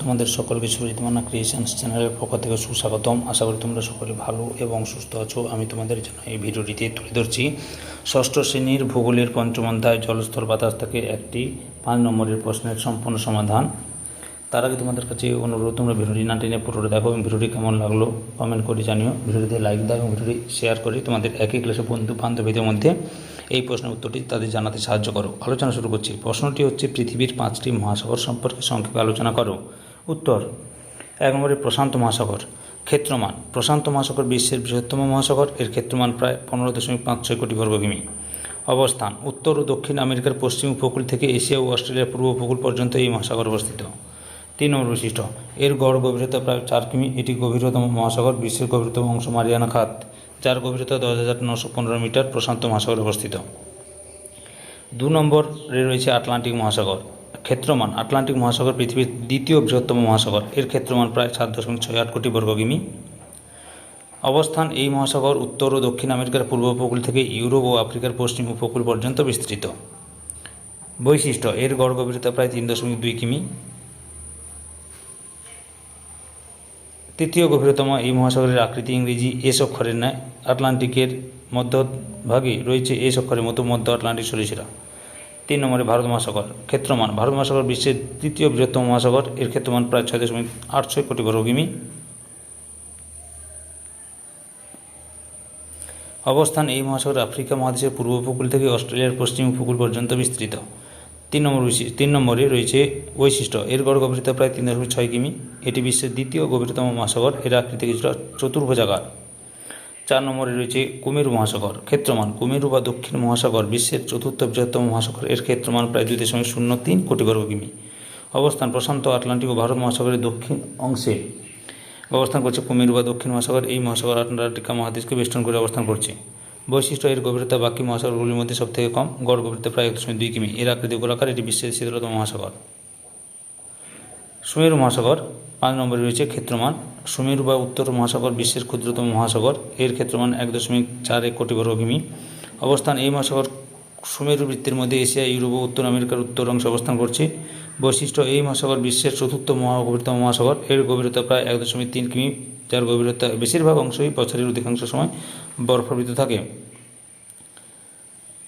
তোমাদের সকলকে সুরজিৎ মান্না ক্রিয়েশনস চ্যানেলের পক্ষ থেকে সুস্বাগতম। আশা করি তোমরা সকলে ভালো এবং সুস্থ আছো। আমি তোমাদের জন্য এই ভিডিওটিতে তুলে ধরছি। ষষ্ঠ শ্রেণির ভূগোলের পঞ্চম অধ্যায় জলস্তর বাতাস থেকে একটি পাঁচ নম্বরের প্রশ্নের সম্পূর্ণ সমাধান। তার আগে তোমাদের কাছে অনুরোধ, তোমরা ভিডিওটি না টেনে পুরোটা দেখো এবং ভিডিওটি কেমন লাগল কমেন্ট করে জানিও। ভিডিওটিতে লাইক দাও এবং ভিডিওটি শেয়ার করে তোমাদের একই ক্লাসে বন্ধু বান্ধবীদের মধ্যে। এই প্রশ্নের উত্তরটি তাদের জানাতে সাহায্য করো। আলোচনা শুরু করছি। প্রশ্নটি হচ্ছে, পৃথিবীর পাঁচটি মহাসাগর সম্পর্কে সংক্ষেপে আলোচনা করো। উত্তর, এক নম্বরে প্রশান্ত মহাসাগর। ক্ষেত্রমান, প্রশান্ত মহাসাগর বিশ্বের বৃহত্তম মহাসাগর। এর ক্ষেত্রমান প্রায় পনেরো দশমিক পাঁচ ছয় কোটি বর্গ কিমি অবস্থান, উত্তর ও দক্ষিণ আমেরিকার পশ্চিম উপকূল থেকে এশিয়া ও অস্ট্রেলিয়ার পূর্ব উপকূল পর্যন্ত এই মহাসাগর অবস্থিত। তিন নম্বর বৈশিষ্ট্য, এর গড় গভীরতা প্রায় চার কিমি। এটি গভীরতম মহাসাগর, বিশ্বের গভীরতম অংশ মারিয়ানা খাত। যার গভীরতা দশ হাজার নশো পনেরো মিটার প্রশান্ত মহাসাগরে অবস্থিত। দু নম্বরে রয়েছে আটলান্টিক মহাসাগর। ক্ষেত্রমান, আটলান্টিক মহাসাগর পৃথিবীর দ্বিতীয় বৃহত্তম মহাসাগর। এর ক্ষেত্রমান প্রায় সাত দশমিক ছয় আট কোটি বর্গ কিমি। অবস্থান, এই মহাসাগর উত্তর ও দক্ষিণ আমেরিকার পূর্ব উপকূল থেকে ইউরোপ ও আফ্রিকার পশ্চিম উপকূল পর্যন্ত বিস্তৃত। বৈশিষ্ট্য, এর গড় গভীরতা প্রায় তিন দশমিক দুই কিমি। তৃতীয় গভীরতম এই মহাসাগরের আকৃতি ইংরেজি এস অক্ষরের ন্যায়। আটলান্টিকের মধ্যভাগে রয়েছে এস অক্ষরের মতো মধ্য আটলান্টিক সরিষিরা। তিন নম্বরে ভারত মহাসাগর, ক্ষেত্রমান। ভারত মহাসাগর বিশ্বের তৃতীয় বৃহত্তম মহাসাগর। এর ক্ষেত্রমান প্রায় ছয় দশমিক আট ছয় কোটি বর্গ কিমি অবস্থান এই মহাসাগর আফ্রিকা মহাদেশের পূর্ব উপকূল থেকে অস্ট্রেলিয়ার পশ্চিম উপকূল পর্যন্ত বিস্তৃত। তিন নম্বর তিন নম্বরে রয়েছে বৈশিষ্ট্য। এর গড় গভীরতা প্রায় তিন দশমিক ছয় কিমি। এটি বিশ্বের দ্বিতীয় গভীরতম মহাসাগর। এর আকৃতি কিছুটা চতুর্ভুজাকার। চার নম্বরে রয়েছে কুমেরু মহাসাগর, ক্ষেত্রমান। কুমেরু বা দক্ষিণ মহাসাগর বিশ্বের চতুর্থ বৃহত্তম মহাসাগর। এর ক্ষেত্রমান প্রায় দুই দশমিক শূন্য তিন কোটি বর্গ কিমি। অবস্থান প্রশান্ত আটলান্টিক ও ভারত মহাসাগরের দক্ষিণ অংশে। অবস্থান করছে কুমেরু বা দক্ষিণ মহাসাগর। এই মহাসাগর আটলান্টিকা মহাদেশকে বেষ্টন করে অবস্থান করছে। বৈশিষ্ট্য, এর গভীরতা বাকি মহাসাগরগুলির মধ্যে সবথেকে কম, গড় গভীরতা প্রায় এক দশমিক দুই কিমি। এর আকৃতি গোলাকার, এটি বিশ্বের শীতলতম মহাসাগর। সুমেরু মহাসাগর, পাঁচ নম্বরে রয়েছে ক্ষেত্রমান। সুমেরু বা উত্তর মহাসাগর বিশ্বের ক্ষুদ্রতম মহাসাগর। এর ক্ষেত্রমান এক দশমিক চার এক কোটি বর্গ কিমি। অবস্থান, এই মহাসাগর সুমেরু বৃত্তের মধ্যে এশিয়া, ইউরোপ ও উত্তর আমেরিকার উত্তর অংশে অবস্থান করছে। বৈশিষ্ট্য, এই মহাসাগর বিশ্বের চতুর্থ মহাগভীরতম মহাসাগর। এর গভীরতা প্রায় এক দশমিক তিন কিমি, যার গভীরতা বেশিরভাগ অংশই বছরের অধিকাংশ সময় বরফাবৃত থাকে।